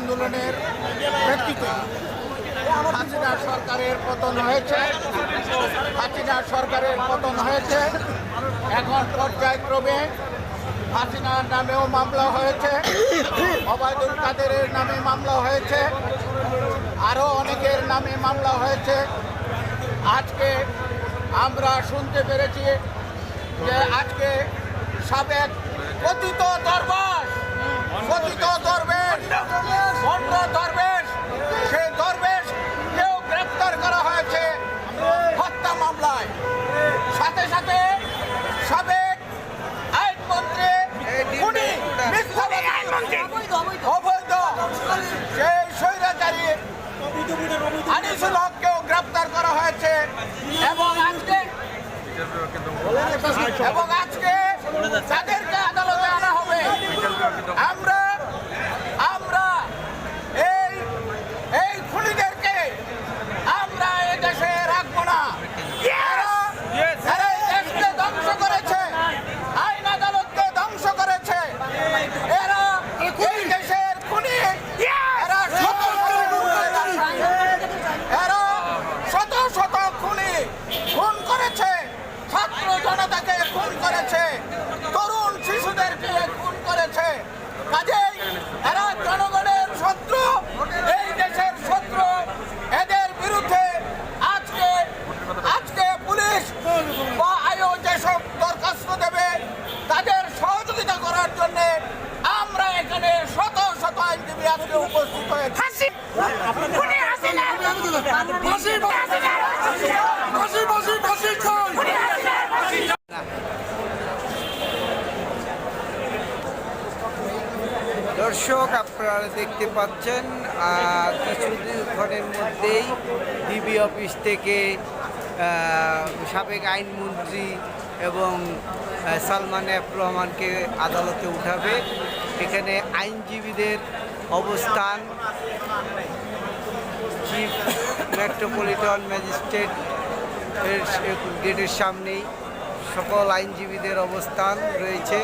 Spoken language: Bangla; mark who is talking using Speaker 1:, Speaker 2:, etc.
Speaker 1: আন্দোলনের প্রেক্ষিতে হাসিনা সরকারের পতন হয়েছে। হাসিনা সরকারের পতন হয়েছে। এখন পর্যায়ক্রমে হাসিনার নামেও মামলা হয়েছে। অবায়দুল কাদেরের নামে মামলা হয়েছে। আরও অনেকের নামে মামলা হয়েছে। আজকে আমরা শুনতে পেরেছি যে আজকে সাবেক কথিত দরবার কথিত দরবেশ ভণ্ড দরবেশ, সেই দরবেশ কেউ গ্রেপ্তার করা হয়েছে হত্যা মামলায়। সাথে সাথে সাবেক আইনমন্ত্রী উনি অবৈধ সেই স্বৈরাচারী আনিসুল হককেও গ্রেপ্তার করা হয়েছে। এবং আজকে এবং আজকে হবে আমরা আজকে উপস্থিত হয়েছি
Speaker 2: দর্শক আপনারা দেখতে পাচ্ছেন আহ, কিছুক্ষণের মধ্যেই ডিবি অফিস থেকে আহ, সাবেক আইনমন্ত্রী এবং সালমান এফ রহমানকে আদালতে উঠাবে। এখানে আইনজীবীদের অবস্থান চিফ মেট্রোপলিটন ম্যাজিস্ট্রেট এর গেটের সামনেই। সকল আইনজীবীদের অবস্থান রয়েছে।